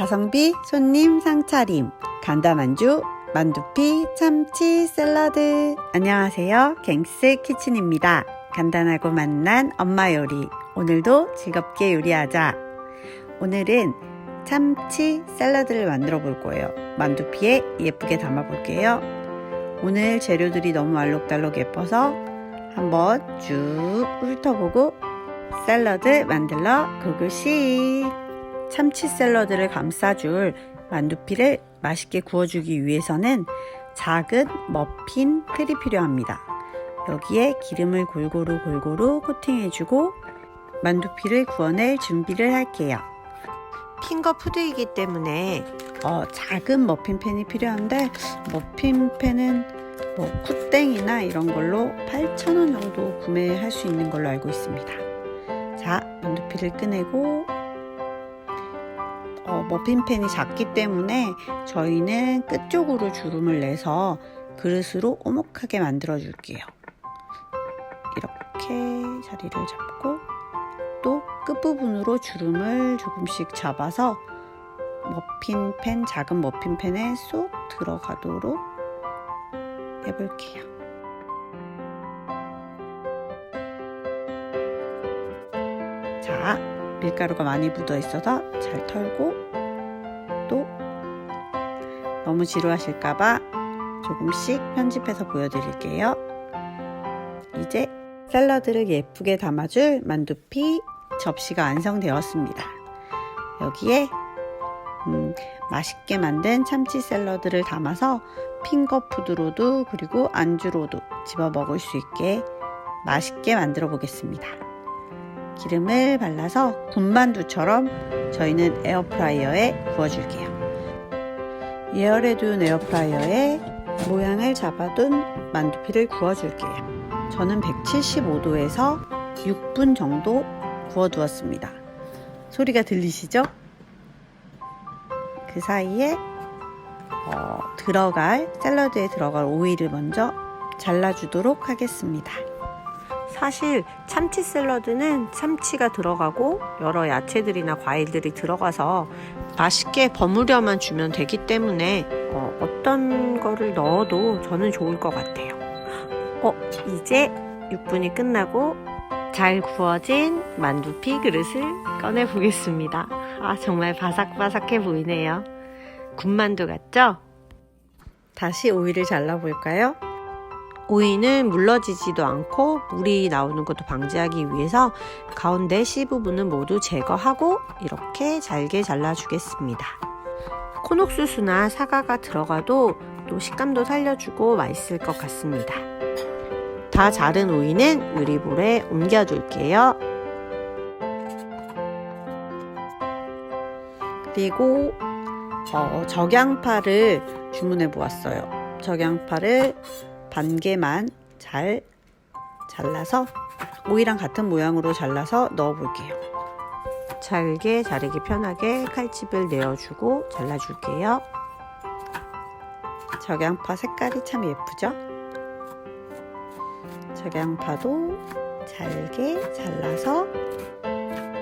가성비 손님 상차림 간단한주 만두피 참치 샐러드. 안녕하세요. 갱스 키친입니다. 간단하고 맛난 엄마 요리. 오늘도 즐겁게 요리하자. 오늘은 참치 샐러드를 만들어 볼 거예요. 만두피에 예쁘게 담아 볼게요. 오늘 재료들이 너무 알록달록 예뻐서 한번 쭉 훑어보고 샐러드 만들러 고고씩 참치 샐러드를 감싸줄 만두피를 맛있게 구워주기 위해서는 작은 머핀 틀이 필요합니다. 여기에 기름을 골고루 골고루 코팅해주고 만두피를 구워낼 준비를 할게요. 핑거 푸드이기 때문에 어, 작은 머핀팬이 필요한데 머핀팬은 뭐 쿠땡이나 이런 걸로 8,000원 정도 구매할 수 있는 걸로 알고 있습니다. 자, 만두피를 꺼내고 어, 머핀팬이 작기 때문에 저희는 끝쪽으로 주름을 내서 그릇으로 오목하게 만들어 줄게요. 이렇게 자리를 잡고 또 끝부분으로 주름을 조금씩 잡아서 머핀팬, 작은 머핀팬에 쏙 들어가도록 해볼게요. 자, 밀가루가 많이 묻어 있어서 잘 털고 또 너무 지루하실까봐 조금씩 편집해서 보여드릴게요. 이제 샐러드를 예쁘게 담아줄 만두피 접시가 완성되었습니다. 여기에 음, 맛있게 만든 참치 샐러드를 담아서 핑거푸드로도 그리고 안주로도 집어 먹을 수 있게 맛있게 만들어 보겠습니다. 기름을 발라서 군만두처럼 저희는 에어프라이어에 구워줄게요. 예열해둔 에어프라이어에 모양을 잡아둔 만두피를 구워줄게요. 저는 175도에서 6분 정도 구워두었습니다. 소리가 들리시죠? 그 사이에 어, 들어갈 샐러드에 들어갈 오이를 먼저 잘라주도록 하겠습니다. 사실 참치 샐러드는 참치가 들어가고 여러 야채들이나 과일들이 들어가서 맛있게 버무려만 주면 되기 때문에 어, 떤 거를 넣어도 저는 좋을 것 같아요. 어, 이제 6분이 끝나고 잘 구워진 만두피 그릇을 꺼내 보겠습니다. 아, 정말 바삭바삭해 보이네요. 군만두 같죠? 다시 오이를 잘라 볼까요? 오이는 물러지지도 않고 물이 나오는 것도 방지하기 위해서 가운데 씨 부분은 모두 제거하고 이렇게 잘게 잘라주겠습니다. 콘옥수수나 사과가 들어가도 또 식감도 살려주고 맛있을 것 같습니다. 다 자른 오이는 유리볼에 옮겨둘게요. 그리고 어, 적양파를 주문해 보았어요. 적양파를 반 개만 잘 잘라서 오이랑 같은 모양으로 잘라서 넣어 볼게요. 잘게 자르기 편하게 칼집을 내어주고 잘라줄게요. 적양파 색깔이 참 예쁘죠? 적양파도 잘게 잘라서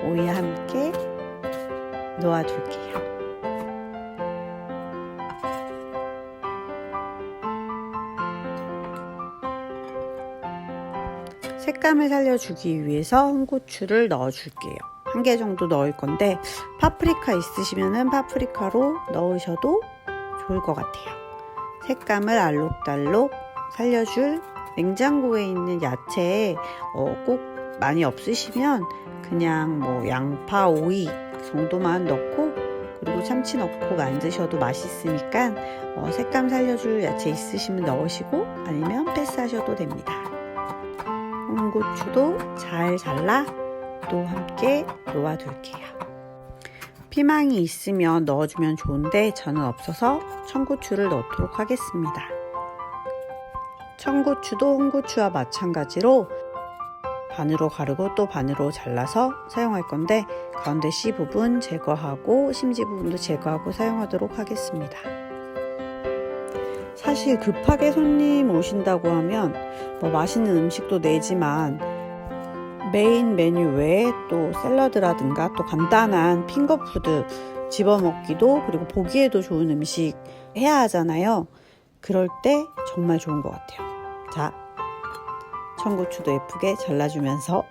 오이와 함께 놓아둘게요. 색감을 살려주기 위해서 홍고추를 넣어줄게요. 한 개 정도 넣을 건데 파프리카 있으시면 파프리카로 넣으셔도 좋을 것 같아요. 색감을 알록달록 살려줄 냉장고에 있는 야채 어, 꼭 많이 없으시면 그냥 뭐 양파, 오이 정도만 넣고 그리고 참치 넣고 만드셔도 맛있으니까 어, 색감 살려줄 야채 있으시면 넣으시고 아니면 패스하셔도 됩니다. 홍고추도 잘 잘라 또 함께 놓아둘게요. 피망이 있으면 넣어주면 좋은데 저는 없어서 청고추를 넣도록 하겠습니다. 청고추도 홍고추와 마찬가지로 반으로 가르고 또 반으로 잘라서 사용할 건데 가운데 씨 부분 제거하고 심지 부분도 제거하고 사용하도록 하겠습니다. 사실 급하게 손님 오신다고 하면 뭐 맛있는 음식도 내지만 메인 메뉴 외에 또 샐러드라든가 또 간단한 핑거푸드 집어먹기도 그리고 보기에도 좋은 음식 해야 하잖아요. 그럴 때 정말 좋은 것 같아요. 자, 청고추도 예쁘게 잘라주면서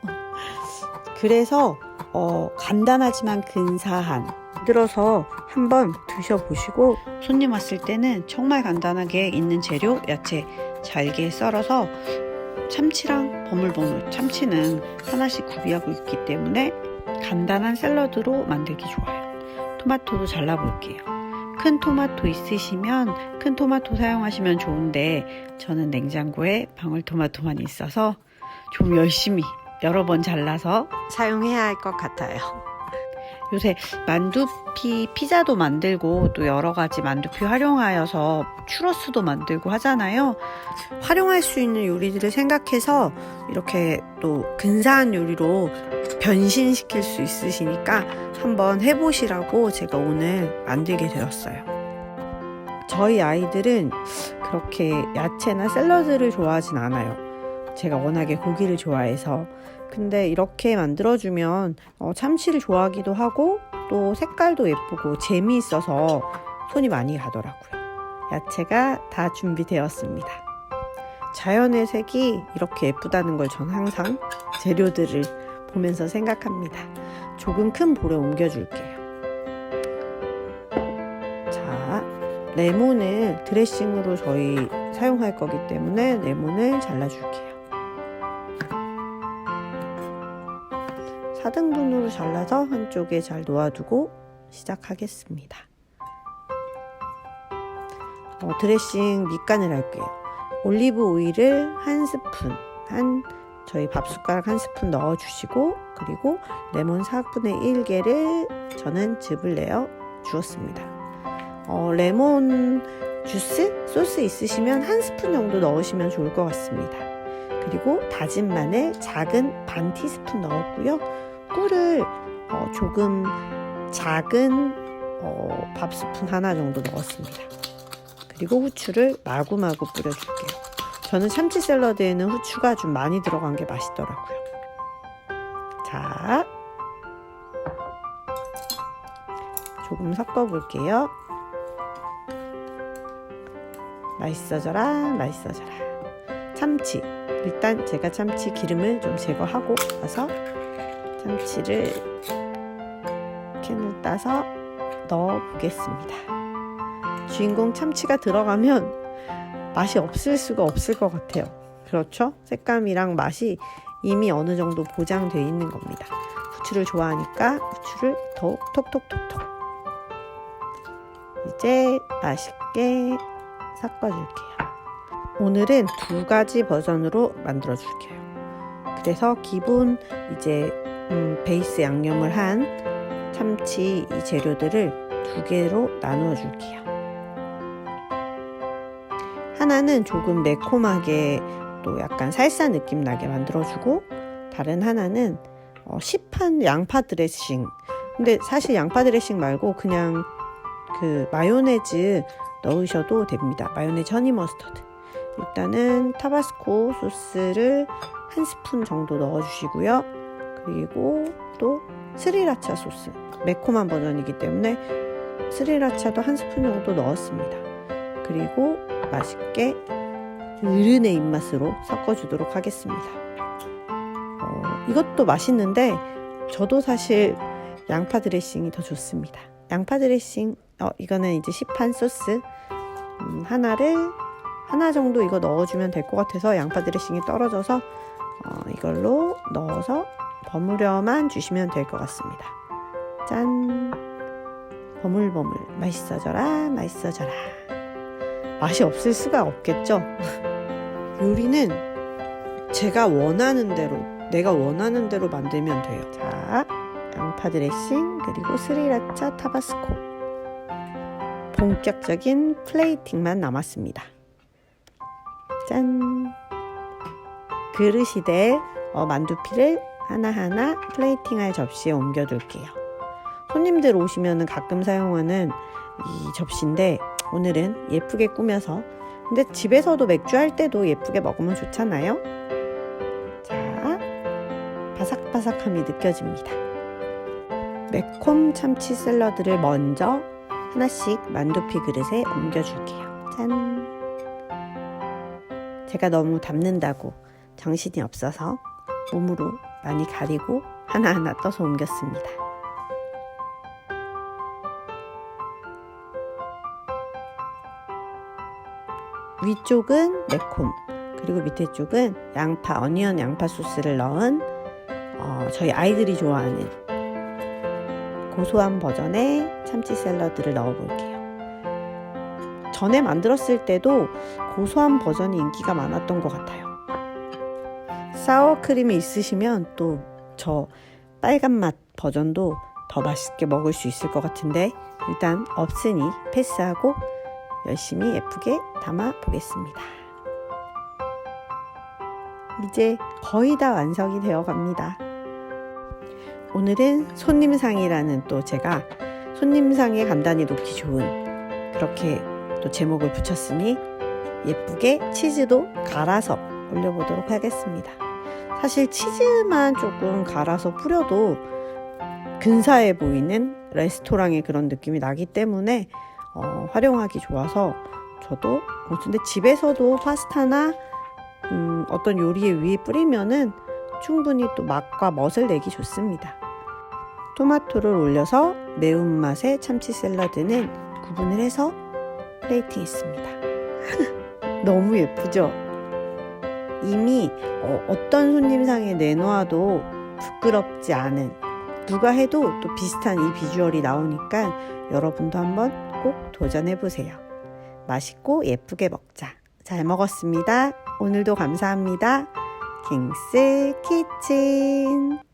그래서 어, 간단하지만 근사한 들어서 한번 드셔보시고 손님 왔을 때는 정말 간단하게 있는 재료 야채 잘게 썰어서 참치랑 버물버물 참치는 하나씩 구비하고 있기 때문에 간단한 샐러드로 만들기 좋아요. 토마토도 잘라볼게요. 큰 토마토 있으시면 큰 토마토 사용하시면 좋은데 저는 냉장고에 방울토마토만 있어서 좀 열심히 여러 번 잘라서 사용해야 할 것 같아요. 요새 만두피 피자도 만들고 또 여러 가지 만두피 활용하여서 추러스도 만들고 하잖아요. 활용할 수 있는 요리들을 생각해서 이렇게 또 근사한 요리로 변신시킬 수 있으시니까 한번 해보시라고 제가 오늘 만들게 되었어요. 저희 아이들은 그렇게 야채나 샐러드를 좋아하진 않아요. 제가 워낙에 고기를 좋아해서. 근데 이렇게 만들어주면 어, 참치를 좋아하기도 하고 또 색깔도 예쁘고 재미있어서 손이 많이 가더라고요. 야채가 다 준비되었습니다. 자연의 색이 이렇게 예쁘다는 걸 전 항상 재료들을 보면서 생각합니다. 조금 큰 볼에 옮겨줄게요. 자, 레몬을 드레싱으로 저희 사용할 거기 때문에 레몬을 잘라줄게요. 4등분으로 잘라서 한쪽에 잘 놓아두고 시작하겠습니다. 어, 드레싱 밑간을 할게요. 올리브 오일을 한 스푼, 한 저희 밥 숟가락 한 스푼 넣어주시고 그리고 레몬 4분의 1개를 저는 즙을 내어 주었습니다. 어, 레몬 주스 소스 있으시면 한 스푼 정도 넣으시면 좋을 것 같습니다. 그리고 다진 마늘 작은 반 티스푼 넣었고요. 꿀을 어, 조금 작은 어, 밥 스푼 하나 정도 넣었습니다. 그리고 후추를 마구마구 뿌려줄게요. 저는 참치 샐러드에는 후추가 좀 많이 들어간 게 맛있더라고요. 자, 조금 섞어볼게요. 맛있어져라, 맛있어져라. 참치. 일단 제가 참치 기름을 좀 제거하고 와서 참치를 캔을 따서 넣어 보겠습니다. 주인공 참치가 들어가면 맛이 없을 수가 없을 것 같아요. 그렇죠? 색감이랑 맛이 이미 어느 정도 보장되어 있는 겁니다. 후추를 좋아하니까 후추를 더욱 톡톡톡톡. 이제 맛있게 섞어줄게요. 오늘은 두 가지 버전으로 만들어 줄게요. 그래서 기본 이제 음, 베이스 양념을 한 참치 이 재료들을 두 개로 나누어 줄게요. 하나는 조금 매콤하게 또 약간 살사 느낌 나게 만들어주고 다른 하나는 어, 시판 양파 드레싱. 근데 사실 양파 드레싱 말고 그냥 그 마요네즈 넣으셔도 됩니다. 마요네즈 허니 머스터드. 일단은 타바스코 소스를 한 스푼 정도 넣어주시고요. 그리고 또 스리라차 소스. 매콤한 버전이기 때문에 스리라차도 한 스푼 정도 넣었습니다. 그리고 맛있게 어른의 입맛으로 섞어주도록 하겠습니다. 어, 이것도 맛있는데 저도 사실 양파 드레싱이 더 좋습니다. 양파 드레싱 어, 이거는 이제 시판 소스 음, 하나를 하나 정도 이거 넣어주면 될 것 같아서 양파 드레싱이 떨어져서 어, 이걸로 넣어서 버무려만 주시면 될 것 같습니다. 짠 버물버물 맛있어져라 맛있어져라 맛이 없을 수가 없겠죠. 요리는 제가 원하는 대로, 내가 원하는 대로 만들면 돼요. 자, 양파 드레싱, 그리고 스리라차 타바스코. 본격적인 플레이팅만 남았습니다. 짠! 그릇이대 어, 만두피를 하나하나 플레이팅할 접시에 옮겨둘게요. 손님들 오시면 가끔 사용하는 이 접시인데 오늘은 예쁘게 꾸며서 근데 집에서도 맥주 할 때도 예쁘게 먹으면 좋잖아요. 자, 바삭바삭함이 느껴집니다. 매콤 참치 샐러드를 먼저 하나씩 만두피 그릇에 옮겨줄게요. 짠! 제가 너무 담는다고 정신이 없어서 몸으로 많이 가리고 하나하나 떠서 옮겼습니다. 위쪽은 매콤, 그리고 밑에 쪽은 양파, 어니언 양파 소스를 넣은 어, 저희 아이들이 좋아하는 고소한 버전의 참치 샐러드를 넣어볼게요. 전에 만들었을 때도 고소한 버전이 인기가 많았던 것 같아요. 사워크림이 있으시면 또 저 빨간 맛 버전도 더 맛있게 먹을 수 있을 것 같은데 일단 없으니 패스하고 열심히 예쁘게 담아 보겠습니다. 이제 거의 다 완성이 되어 갑니다. 오늘은 손님상이라는 또 제가 손님상에 간단히 놓기 좋은 그렇게 또 제목을 붙였으니 예쁘게 치즈도 갈아서 올려보도록 하겠습니다. 사실 치즈만 조금 갈아서 뿌려도 근사해 보이는 레스토랑의 그런 느낌이 나기 때문에 어, 활용하기 좋아서 저도 어, 근데 집에서도 파스타나 음, 어떤 요리에 위에 뿌리면은 충분히 또 맛과 멋을 내기 좋습니다. 토마토를 올려서 매운맛의 참치 샐러드는 구분을 해서 플레이팅 했습니다. 너무 예쁘죠? 이미 어, 떤 손님상에 내놓아도 부끄럽지 않은 누가 해도 또 비슷한 이 비주얼이 나오니까 여러분도 한번 꼭 도전해 보세요. 맛있고 예쁘게 먹자. 잘 먹었습니다. 오늘도 감사합니다. 킹스 키친